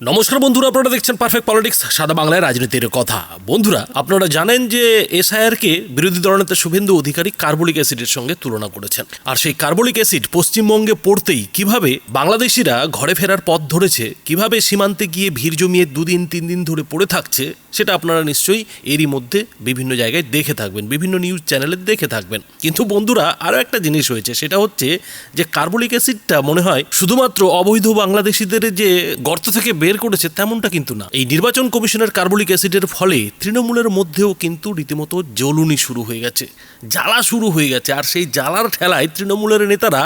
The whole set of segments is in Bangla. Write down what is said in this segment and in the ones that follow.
নমস্কার বন্ধুরা, আপনারা দেখছেন পারফেক্ট পলিটিক্স সাদা বাংলায় রাজনীতির কথা। বন্ধুরা, আপনারা জানেন যে এসআইআরকে বিরোধী দলনেতা শুভেন্দু অধিকারী কার্বলিক অ্যাসিডের সঙ্গে তুলনা করেছেন। আর সেই কার্বলিক অ্যাসিড পশ্চিমবঙ্গে পড়তেই কীভাবে বাংলাদেশিরা ঘরে ফেরার পথ ধরেছে, কীভাবে সীমান্তে গিয়ে ভিড় জমিয়ে দুদিন তিন দিন ধরে পড়ে থাকছে সেটা আপনারা নিশ্চয়ই এরই মধ্যে বিভিন্ন জায়গায় দেখে থাকবেন, বিভিন্ন নিউজ চ্যানেলে দেখে থাকবেন। কিন্তু বন্ধুরা, আরও একটা জিনিস হয়েছে সেটা হচ্ছে যে কার্বলিক অ্যাসিডটা মনে হয় শুধুমাত্র অবৈধ বাংলাদেশিদের যে গর্ত থেকে বের করেছে তেমনটা কিন্তু না। এই নির্বাচন কমিশনের কার্বলিক অ্যাসিডের ফলে তৃণমূলের মধ্যেও কিন্তু রীতিমতো জ্বলুনি শুরু হয়ে গেছে, জ্বালা শুরু হয়ে গেছে। আর সেই জ্বালার ঠেলায় তৃণমূলের নেতারা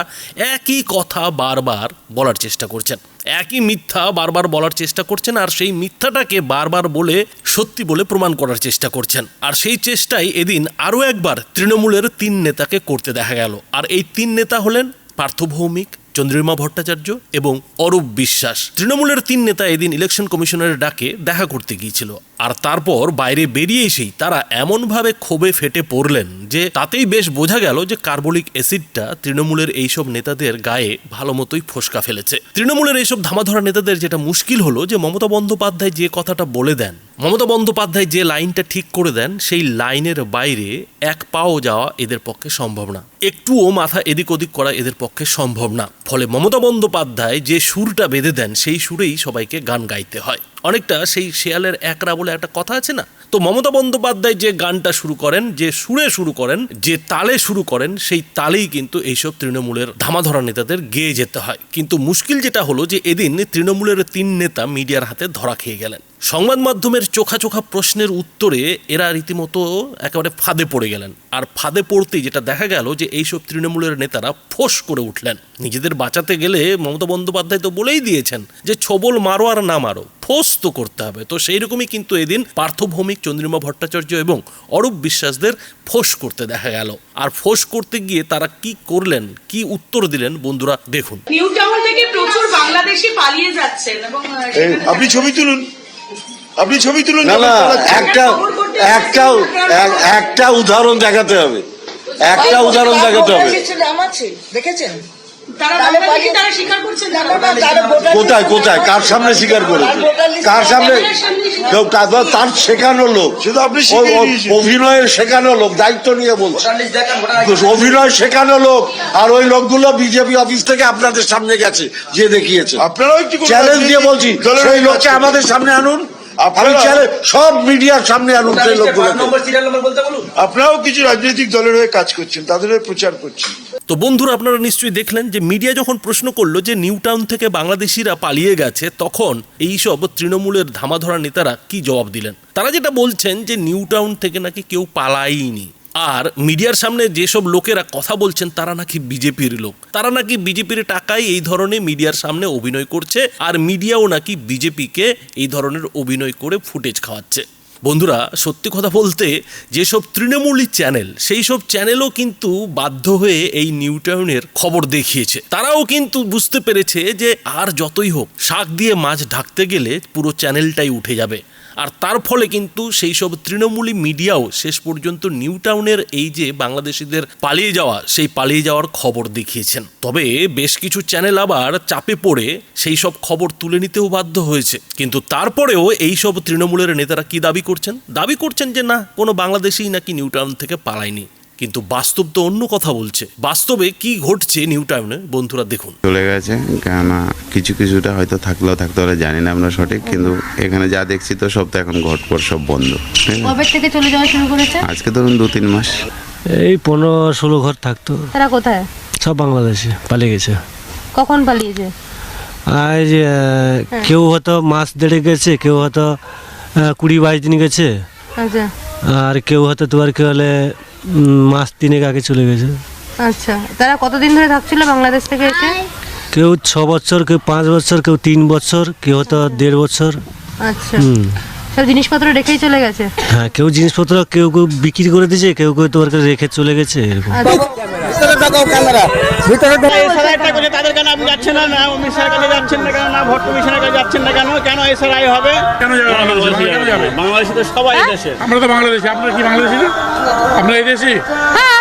একই কথা বারবার বলার চেষ্টা করছেন। একই মিথ্যা বারবার বলার চেষ্টা করছেন আর সেই মিথ্যাটাকে বারবার বলে, সত্যি বলে প্রমাণ করার চেষ্টা করছেন। আর সেই চেষ্টাই এদিন আরও একবার তৃণমূলের তিন নেতাকে করতে দেখা গেল। আর এই তিন নেতা হলেন পার্থ ভৌমিক চন্দ্রিমা ভট্টাচার্য এবং অরূপ বিশ্বাস। তৃণমূলের তিন নেতা এদিন ইলেকশন কমিশনের ডাকে দেখা করতে গিয়েছিল। আর তারপর বাইরে বেরিয়ে এসেই তারা এমনভাবে ক্ষোভে ফেটে পড়লেন যে তাতেই বেশ বোঝা গেল যে কার্বলিক অ্যাসিডটা তৃণমূলের এইসব নেতাদের গায়ে ভালো মতোই ফোসকা ফেলেছে। তৃণমূলের এইসব ধামাধরা নেতাদের যেটা মুশকিল হলো যে মমতা বন্দ্যোপাধ্যায় যে কথাটা বলে দেন, মমতা বন্দ্যোপাধ্যায় যে লাইনটা ঠিক করে দেন, সেই লাইনের বাইরে এক পাও যাওয়া এদের পক্ষে সম্ভব না। একটুও মাথা এদিক ওদিক করা এদের পক্ষে সম্ভব না। ফলে মমতা বন্দ্যোপাধ্যায় যে সুরটা বেঁধে দেন, সেই সুরেই সবাইকে গান গাইতে হয়। অনেকটা সেই শেয়ালের একরা বলে একটা কথা আছে না? তো মমতা বন্দ্যোপাধ্যায় যে গানটা শুরু করেন, যে সুরে শুরু করেন, যে তালে শুরু করেন, সেই তালেই কিন্তু এইসব তৃণমূলের ধামাধরা নেতাদের গেয়ে যেতে হয়। কিন্তু মুশকিল যেটা হলো যে এদিন তৃণমূলের তিন নেতা মিডিয়ার হাতে ধরা খেয়ে গেলেন। সংবাদ মাধ্যমের চোখা চোখা প্রশ্নের উত্তরে এরা রীতিমতো একেবারে ফাঁদে পড়ে গেলেন। আর ফাঁদে পড়তেই যেটা দেখা গেল যে এইসব তৃণমূলের নেতারা ফোঁস করে উঠলেন। নিজেদের বাঁচাতে গেলে মমতা বন্দ্যোপাধ্যায় তো বলেই দিয়েছেন যে ছবল মারো আর না মারো ফোঁস তো করতে হবে। তো সেই রকমই কিন্তু এদিন পার্থভৌমিক চন্দ্রিমা ভট্টাচার্য এবং অরূপ বিশ্বাসদের ফোঁস করতে দেখা গেল। আর ফোঁস করতে গিয়ে তারা কি করলেন কি উত্তর দিলেন বন্ধুরা দেখুন। নিউ টাউন থেকে প্রচুর বাংলাদেশি পালিয়ে যাচ্ছেন এবং আপনি ছবি তুলুন। আপনি ছবি তুলুন না না একটা একটা একটা উদাহরণ দেখাতে হবে। একটা উদাহরণ দেখাতে হবে। দেখেছেন? কোথায় কোথায়? কার সামনে স্বীকার করেছে? লিস্টে কার সামনে? তার শেখানো লোক। শুধু আপনি। অভিনয়ের শেখানো লোক দায়িত্ব নিয়ে বলছে। অভিনয় শেখানো লোক আর ওই লোকগুলো বিজেপি অফিস থেকে আপনাদের সামনে গেছে যে দেখিয়েছে। আপনারাও চ্যালেঞ্জ দিয়ে বলছি সেই লোককে আমাদের সামনে আনুন। আমি সব মিডিয়ার সামনে আনুন সেই আপনারাও কিছু রাজনৈতিক দলের হয়ে কাজ করছেন তাদের হয়ে প্রচার করছেন। তো বন্ধুরা আপনারা নিশ্চয়ই দেখলেন যে মিডিয়া যখন প্রশ্ন করল যে নিউ টাউন থেকে বাংলাদেশিরা পালিয়ে গেছে তখন এইসব তৃণমূলের ধামাধরা নেতারা কি জবাব দিলেন? তারা যেটা বলছেন যে নিউ টাউন থেকে নাকি কেউ পালায়নি। আর মিডিয়ার সামনে যেসব লোকেরা কথা বলছেন, তারা নাকি বিজেপির লোক। তারা নাকি বিজেপির টাকায় এই ধরনের মিডিয়ার সামনে অভিনয় করছে আর মিডিয়াও নাকি বিজেপিকে এই ধরনের অভিনয় করে ফুটেজ খাওয়াচ্ছে। বন্ধুরা, সত্যি কথা বলতে যেসব তৃণমূলী চ্যানেল, সেই সব চ্যানেলও কিন্তু বাধ্য হয়ে এই নিউ টাউনের খবর দেখিয়েছে। তারাও কিন্তু বুঝতে পেরেছে যে আর যতই হোক, শাক দিয়ে মাছ ঢাকতে গেলে পুরো চ্যানেলটাই উঠে যাবে। আর তার ফলে কিন্তু সেই সব তৃণমূলী মিডিয়াও শেষ পর্যন্ত নিউ টাউনের এই যে বাংলাদেশিদের পালিয়ে যাওয়া, সেই পালিয়ে যাওয়ার খবর দেখিয়েছেন। তবে বেশ কিছু চ্যানেল আবার চাপে পড়ে সেই সব খবর তুলে নিতেও বাধ্য হয়েছে। কিন্তু তারপরেও এই সব তৃণমূলের নেতারা কি দাবি করছেন? দাবি করছেন যে না, কোনো বাংলাদেশেই নাকি নিউ টাউন থেকে পালায়নি। কিন্তু বাস্তব তো অন্য কথা বলছে। বাস্তবে কি ঘটছে নিউ টাউনে? বন্ধুরা দেখুন। চলে গেছে কেননা কিছু কিছুটা হয়তো থাকলেও থাকতে পারে জানি না আমরা সঠিক কিন্তু এখানে যা দেখছি তো সব তো এখন ঘটপট সব বন্ধ। কবে থেকে চলে যাওয়া শুরু করেছে? আজকে ধরুন দু তিন মাস। এই পনেরো ষোলো ঘর থাকতো। তারা কোথায়? সব বাংলাদেশে পালিয়ে গেছে। কখন পালিয়েছে? আর যে কেউ হয়তো মাস দেড়ে গেছে কেউ হয়তো কুড়ি বাইশ দিন গেছে। আচ্ছা। আর কেউ হয়তো তোমার কি বলে উম, মাস তিনেক আগে চলে গেছে। আচ্ছা তারা কতদিন ধরে থাকছিল বাংলাদেশ থেকে এসে? কেউ ছ বছর কেউ পাঁচ বছর কেউ তিন বছর কেউ হয়তো দেড় বছর। আচ্ছা। হুম। সব জিনিসপত্র রেখেই চলে গেছে? হ্যাঁ কেউ জিনিসপত্র কেউ কেউ বিক্রি করে দিয়েছে কেউ কেউ তোমার কাছে রেখে চলে গেছে এরকম। এসআরআইটা করে তাদের কেন আপনি যাচ্ছেন না? না অমিত শাহের কাছে যাচ্ছেন না কেন? না ভোট কমিশনের কাছে যাচ্ছেন না কেন? কেন এসআরআই হবে? কেন যাবে বাংলাদেশে? কেন যাবে? বাংলাদেশি তো সবাই দেশে আমরা তো বাংলাদেশি। আপনারা কি বাংলাদেশি? না আমরা এই দেশি? হ্যাঁ।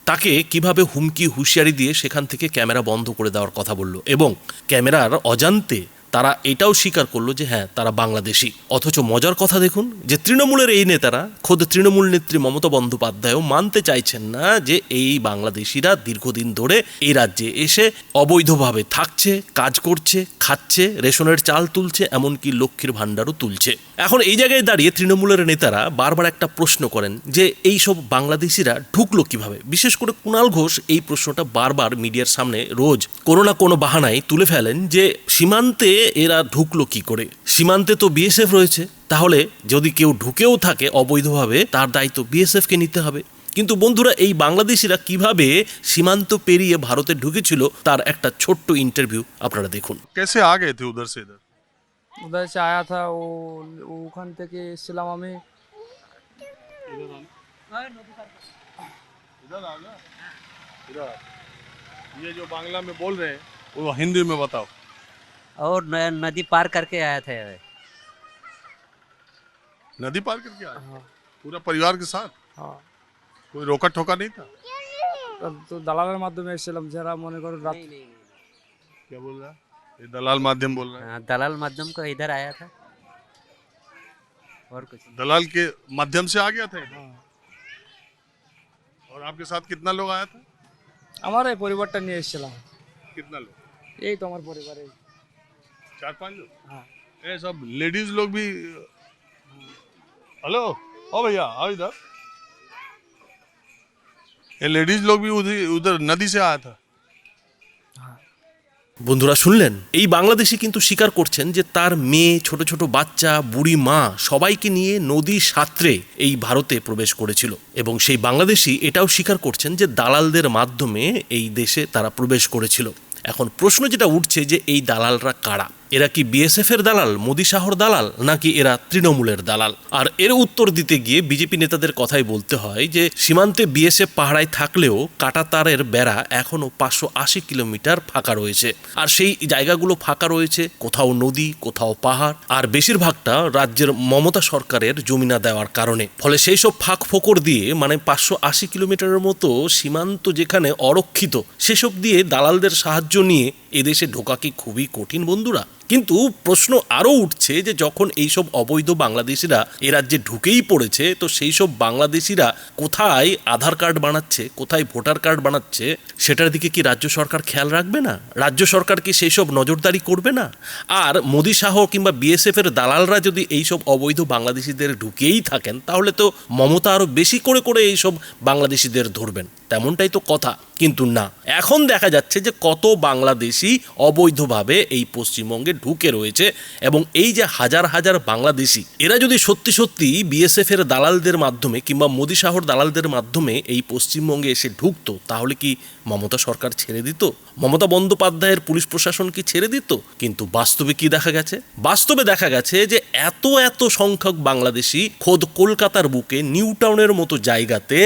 তাকে কীভাবে হুমকি, হুঁশিয়ারি দিয়ে সেখান থেকে ক্যামেরা বন্ধ করে দেওয়ার কথা বলল এবং ক্যামেরার অজান্তে তারা এটাও স্বীকার করল যে হ্যাঁ তারা বাংলাদেশি। অথচ মজার কথা দেখুন, যে তৃণমূলের এই নেতারা খোদ তৃণমূল নেত্রী মমতা বন্দ্যোপাধ্যায়ও মানতে চাইছেন না যে এই বাংলাদেশিরা দীর্ঘদিন ধরে এই রাজ্যে এসে অবৈধভাবে থাকছে, কাজ করছে, খাচ্ছে, রেশনের চাল তুলছে, এমনকি লক্ষ্মীর ভাণ্ডারও তুলছে। এখন এই জায়গায় দাঁড়িয়ে তৃণমূলের নেতারা বারবার একটা প্রশ্ন করেন যে এই সব বাংলাদেশিরা ঢুকলো কীভাবে? বিশেষ করে কুণাল ঘোষ এই প্রশ্নটা বারবার মিডিয়ার সামনে রোজ কোনো না কোনো বাহানায় তুলে ফেলেন যে সীমান্তে এরা ঢুকলো কি করে সীমান্তে তো বিএসএফ রয়েছে তাহলে যদি কেউ ঢুকেও থাকে অবৈধভাবে তার দায়িত্ব বিএসএফকে নিতে হবে কিন্তু বন্ধুরা এই বাংলাদেশিরা কিভাবে সীমান্ত পেরিয়ে ভারতে ঢুকেছিল তার একটা ছোট্ট ইন্টারভিউ আপনারা দেখুন कैसे आ गए थे उधर से इधर উদয় সে আয়া থা ও ওখান থেকে এসেছিলাম আমি इधर आ गया इधर ये जो बांग्ला में बोल रहे हैं वो हिंदी में बताओ और नदी पार करके आया था नदी पार करके आए पूरा परिवार के साथ হ্যাঁ कोई रोका ठोका नहीं था তো দালালের মাধ্যমে এসেছিলাম যারা মনে করো রাত क्या बोल रहा है ये दलाल माध्यम बोल रहा है दलाल माध्यम को इधर आया था और कुछ दलाल के माध्यम से आ गया था इधर? और आपके साथ कितना लोग आया था আমার এই পরিবারটা নিয়ে এসেছিলাম कितना लोग এই তো আমার পরিবারে चार पांच लोग हाँ ये सब लेडीज लोग भी हेलो ओ भैया आओ इधर ये लेडीज लोग भी उधर उधर नदी से आया था বন্ধুরা শুনলেন এই বাংলাদেশি কিন্তু স্বীকার করছেন যে তার মেয়ে ছোট ছোট বাচ্চা বুড়ি মা সবাইকে নিয়ে নদী সাঁতরে এই ভারতে প্রবেশ করেছিল এবং সেই বাংলাদেশি এটাও স্বীকার করছেন যে দালালদের মাধ্যমে এই দেশে তারা প্রবেশ করেছিল এখন প্রশ্ন যেটা উঠছে যে এই দালালরা কারা এরা কি বিএসএফ এর দালাল, মোদি শাহর দালাল, নাকি এরা তৃণমূলের দালাল? আর এর উত্তর দিতে গিয়ে বিজেপি নেতাদের কথাই বলতে হয় যে, সীমান্তে বিএসএফ পাহারায় থাকলেও কাটাতারের বেড়া এখনও পাঁচশো আশি কিলোমিটার ফাঁকা রয়েছে। আর সেই জায়গাগুলো ফাঁকা রয়েছে, কোথাও নদী, কোথাও পাহাড়, আর বেশিরভাগটা রাজ্যের মমতা সরকারের জমিনা দেওয়ার কারণে। ফলে সেই সব ফাঁক ফোকর দিয়ে মানে পাঁচশো আশি কিলোমিটারের মতো সীমান্ত যেখানে অরক্ষিত, সেসব দিয়ে দালালদের সাহায্য নিয়ে এদেশে ঢোকা কি খুবই কঠিন, বন্ধুরা? কিন্তু প্রশ্ন আরও উঠছে যে যখন এইসব অবৈধ বাংলাদেশিরা এ রাজ্যে ঢুকেই পড়েছে, তো সেই সব বাংলাদেশিরা কোথায় আধার কার্ড বানাচ্ছে, কোথায় ভোটার কার্ড বানাচ্ছে, সেটার দিকে কি রাজ্য সরকার খেয়াল রাখবে না? রাজ্য সরকার কি সেই সব নজরদারি করবে না? আর মোদী শাহ কিংবা বিএসএফ এর দালালরা যদি এইসব অবৈধ বাংলাদেশিদের ঢুকেই থাকেন, তাহলে তো মমতা আরও বেশি করে করে এইসব বাংলাদেশিদের ধরবেন। তেমনটাই তো কথা, কিন্তু না। এখন দেখা যাচ্ছে যে কত বাংলাদেশি অবৈধভাবে এই পশ্চিমবঙ্গে ঢুকে রয়েছে এবং এই যে হাজার হাজার বাংলাদেশি, এরা যদি সত্যি সত্যি বিএসএফ এর দালালদের মাধ্যমে কিংবা মোদি শাহর দালালদের মাধ্যমে এই পশ্চিমবঙ্গে এসে ঢুকতো, তাহলে কি মমতা সরকার ছেড়ে দিত? মমতা বন্দ্যোপাধ্যায়ের পুলিশ প্রশাসন কি ছেড়ে দিত? কিন্তু বাস্তবে কি দেখা গেছে? বাস্তবে দেখা গেছে যে এত এত সংখ্যক বাংলাদেশি খোদ কলকাতার বুকে নিউ টাউনের মতো জায়গাতে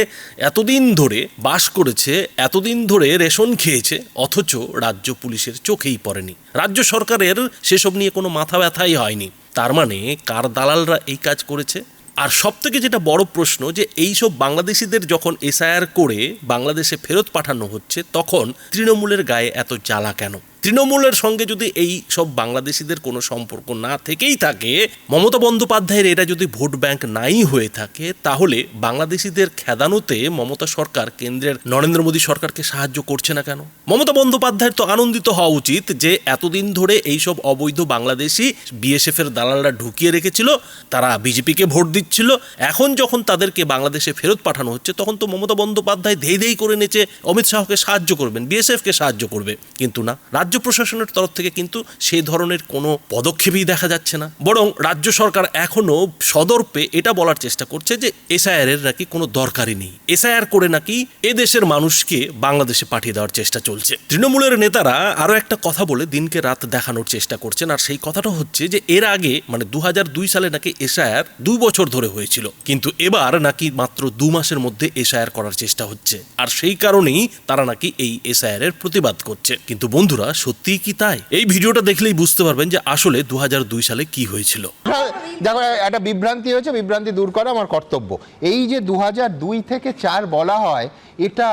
এতদিন ধরে বাস করেছে, এতদিন ধরে রেশন খেয়েছে, অথচ রাজ্য পুলিশের চোখেই পড়েনি। রাজ্য সরকারের সেসব নিয়ে কোনো মাথা ব্যথাই হয়নি। তার মানে কার দালালরা এই কাজ করেছে? আর সব থেকে যেটা বড় প্রশ্ন যে, এইসব বাংলাদেশিদের যখন এসআইআর করে বাংলাদেশে ফেরত পাঠানো হচ্ছে, তখন তৃণমূলের গায়ে এত জ্বালা কেন? তৃণমূলের সঙ্গে যদি এই সব বাংলাদেশিদের কোনো সম্পর্ক না থেকেই থাকে, মমতা বন্দ্যোপাধ্যায়ের এটা যদি ভোট ব্যাংক নাই হয়ে থাকে, তাহলে বাংলাদেশিদের খেদানোতে মমতা সরকার, কেন্দ্রের নরেন্দ্র মোদী সরকারকে সাহায্য করছে না কেন? মমতা বন্দ্যোপাধ্যায়ের তো আনন্দিত হওয়া উচিত যে এতদিন ধরে এইসব অবৈধ বাংলাদেশি বিএসএফ এর দালালরা ঢুকিয়ে রেখেছিল, তারা বিজেপিকে ভোট দিচ্ছিল, এখন যখন তাদেরকে বাংলাদেশে ফেরত পাঠানো হচ্ছে, তখন তো মমতা বন্দ্যোপাধ্যায় ধেই ধেই করে নেচে অমিত শাহকে সাহায্য করবেন, বিএসএফকে সাহায্য করবে, কিন্তু না, রাজ্য রাজ্য প্রশাসনের তরফ থেকে কিন্তু সেই ধরনের কোনো পদক্ষেপই দেখা যাচ্ছে না। বরং রাজ্য সরকার এখনও সদর্পে এটা বলার চেষ্টা করছে যে এসআইআর এর নাকি কোনো দরকারই নেই। এসআইআর করে নাকি এ দেশের মানুষকে বাংলাদেশে পাঠিয়ে দেওয়ার চেষ্টা চলছে। তৃণমূলের নেতারা আরও একটা কথা বলে দিনকে রাত দেখানোর চেষ্টা করছেন, আর সেই কথাটা হচ্ছে যে এর আগে মানে দু দুই সালে নাকি এসআইআর দু বছর ধরে হয়েছিল। কিন্তু এবার নাকি মাত্র দু মাসের মধ্যে এসআইআর করার চেষ্টা হচ্ছে। আর সেই কারণেই তারা নাকি এই এসআইআর এর প্রতিবাদ করছে। কিন্তু বন্ধুরা সত্যিই কি তাই? এই ভিডিওটা দেখলেই বুঝতে পারবেন যে আসলে দু সালে কি হয়েছিল। দেখো, একটা বিভ্রান্তি হয়েছে, বিভ্রান্তি দূর করা আমার কর্তব্য। এই যে দু থেকে চার বলা হয়, এটা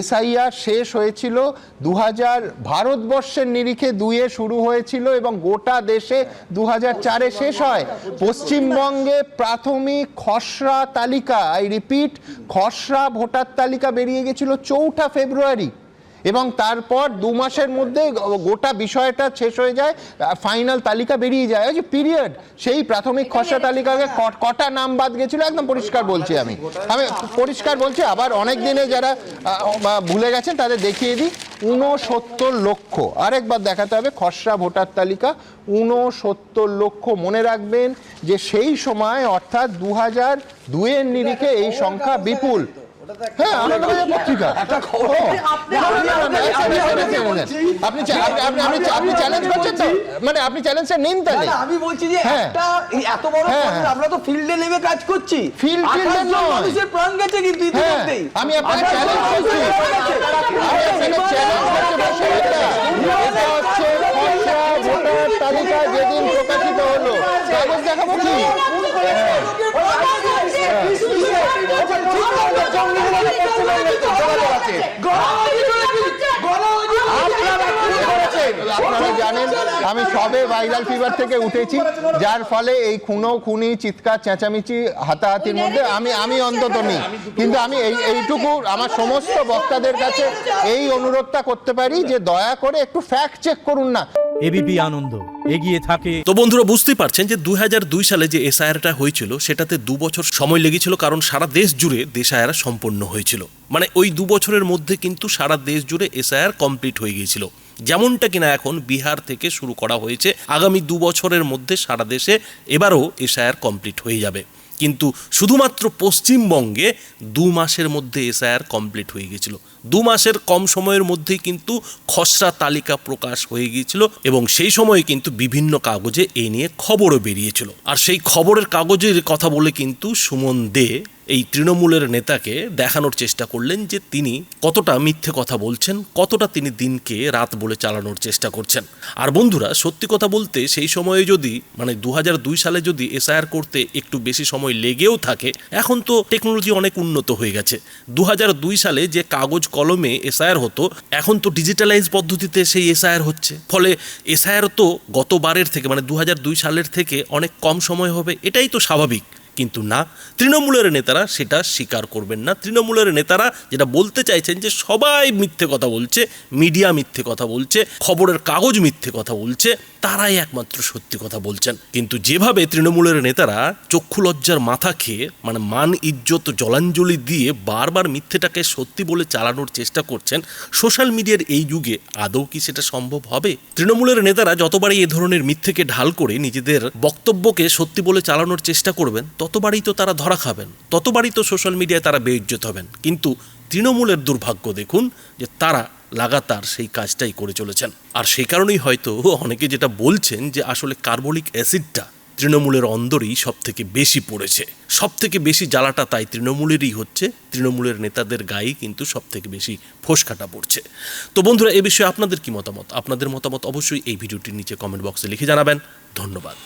এসআইআর শেষ হয়েছিল দু হাজার ভারতবর্ষের নিরিখে দুইয়ে শুরু হয়েছিল এবং গোটা দেশে দু চারে শেষ হয়। পশ্চিমবঙ্গে প্রাথমিক খসড়া তালিকা আই রিপিট খসড়া ভোটার তালিকা বেরিয়ে গেছিল চৌঠা ফেব্রুয়ারি। এবং তারপর দু মাসের মধ্যে গোটা বিষয়টা শেষ হয়ে যায় ফাইনাল তালিকা বেরিয়ে যায়। ওই যে পিরিয়ড সেই প্রাথমিক খসড়া তালিকাকে কটা নাম বাদ গেছিল একদম পরিষ্কার বলছি আমি। আমি পরিষ্কার বলছি আবার অনেক দিনে যারা ভুলে গেছেন তাদের দেখিয়ে দিই। ঊনসত্তর লক্ষ আরেকবার দেখাতে হবে খসড়া ভোটার তালিকা ঊনসত্তর লক্ষ। মনে রাখবেন যে সেই সময় অর্থাৎ দু হাজার দুইয়ের নিরিখে এই সংখ্যা বিপুল। হ্যাঁ আনন্দবাজার পত্রিকা আপনি চ্যালেঞ্জ করছেন তো মানে আপনি চ্যালেঞ্জটা নিন তাহলে আমি বলছি যে হ্যাঁ। একটা এত বড় হ্যাঁ, হ্যাঁ। আমরা তো ফিল্ডে নেমে কাজ করছি 28 জন নয়। মানুষের প্রাণ গেছে কিন্তু হ্যাঁ, ইতিমধ্যেই আমি আপনাকে চ্যালেঞ্জ করছি মানুষের প্রাণ গেছে। আমি আপনাকে চ্যালেঞ্জ করছি বসে এটা। এটা হচ্ছে খসড়া ভোটার তালিকা যেদিন প্রকাশিত হলো কাগজ দেখাবো কি আপনারা জানেন আমি সবে ভাইরাল ফিভার থেকে উঠেছি, যার ফলে এই খুনো খুনি, চিৎকার, চেঁচামেচি, হাতাহাতির মধ্যে আমি আমি অন্তত নেই। কিন্তু আমি এই, এইটুকু আমার সমস্ত বক্তাদের কাছে এই অনুরোধটা করতে পারি যে দয়া করে একটু ফ্যাক্ট চেক করুন না। এবিপি আনন্দ। এগিয়ে থাকে। তো বন্ধুরা বুঝতেই পারছেন যে দুই হাজার দুই সালে যে এসআইআরটা হয়েছিল, সেটাতে দু বছর সময় লেগেছিল কারণ সারা দেশ জুড়ে দেশায়ারা সম্পন্ন হয়েছিল। মানে ওই দু বছরের মধ্যে কিন্তু সারা দেশ জুড়ে এসআইআর কমপ্লিট হয়ে গিয়েছিল। যেমনটা কিনা এখন বিহার থেকে শুরু করা হয়েছে, আগামী দু বছরের মধ্যে সারা দেশে এবারও এসআইআর কমপ্লিট হয়ে যাবে। কিন্তু শুধুমাত্র পশ্চিমবঙ্গে দু মাসের মধ্যে এসআইআর কমপ্লিট হয়ে গিয়েছিল। দু মাসের কম সময়ের মধ্যেই কিন্তু খসড়া তালিকা প্রকাশ হয়ে গিয়েছিল এবং সেই সময়ে কিন্তু বিভিন্ন কাগজে এ নিয়ে খবরও বেরিয়েছিল। আর সেই খবরের কাগজের কথা বলে কিন্তু সুমন দে এই তৃণমূলের নেতাকে দেখানোর চেষ্টা করলেন যে তিনি কতটা মিথ্যে কথা বলছেন, কতটা তিনি দিনকে রাত বলে চালানোর চেষ্টা করছেন। আর বন্ধুরা, সত্যি কথা বলতে সেই সময়ে যদি মানে দু হাজার দুই সালে যদি এসআইআর করতে একটু বেশি সময় লেগেও থাকে, এখন তো টেকনোলজি অনেক উন্নত হয়ে গেছে। দু হাজার দুই সালে যে কাগজ কলমে এসআইআর হতো, এখন তো ডিজিটালাইজ পদ্ধতিতে সেই এসআইআর হচ্ছে। ফলে এসআইআর তো গতবারের থেকে মানে দু হাজার দুই সালের থেকে অনেক কম সময় হবে, এটাই তো স্বাভাবিক। কিন্তু না, তৃণমূলের নেতারা সেটা স্বীকার করবেন না। তৃণমূলের নেতারা যেটা বলতে চাইছেন যে সবাই মিথ্যে কথা বলছে, মিডিয়া মিথ্যে কথা বলছে, খবরের কাগজ মিথ্যে কথা বলছে, তারাই একমাত্র সত্যি কথা বলছেন। কিন্তু যেভাবে তৃণমূলের নেতারা চক্ষু লজ্জার মাথা খেয়ে মানে মান ইজ্জত, জলাঞ্জলি দিয়ে বারবার মিথ্যেটাকে সত্যি বলে চালানোর চেষ্টা করছেন, সোশ্যাল মিডিয়ার এই যুগে আদৌ কি সেটা সম্ভব হবে? তৃণমূলের নেতারা যতবারই এ ধরনের মিথ্যেকে ঢাল করে নিজেদের বক্তব্যকে সত্যি বলে চালানোর চেষ্টা করবেন ততবারই তো তারা ধরা খাবেন, ততবারই তো সোশ্যাল মিডিয়ায় তারা বেইজ্জত হবেন। কিন্তু তৃণমূলের দুর্ভাগ্য দেখুন যে তারা লাগাতার সেই কাজটাই করে চলেছেন। আর সেই কারণেই হয়তো অনেকে যেটা বলছেন যে আসলে কার্বলিক অ্যাসিডটা তৃণমূলের অন্দরেই সব থেকে বেশি পড়েছে। সব থেকে বেশি জ্বালাটা তাই তৃণমূলেরই হচ্ছে, তৃণমূলের নেতাদের গায়ে কিন্তু সব থেকে বেশি ফোসকাটা পড়ছে। তো বন্ধুরা, এ বিষয়ে আপনাদের কি মতামত? আপনাদের মতামত অবশ্যই এই ভিডিওটির নিচে কমেন্ট বক্সে লিখে জানাবেন। ধন্যবাদ।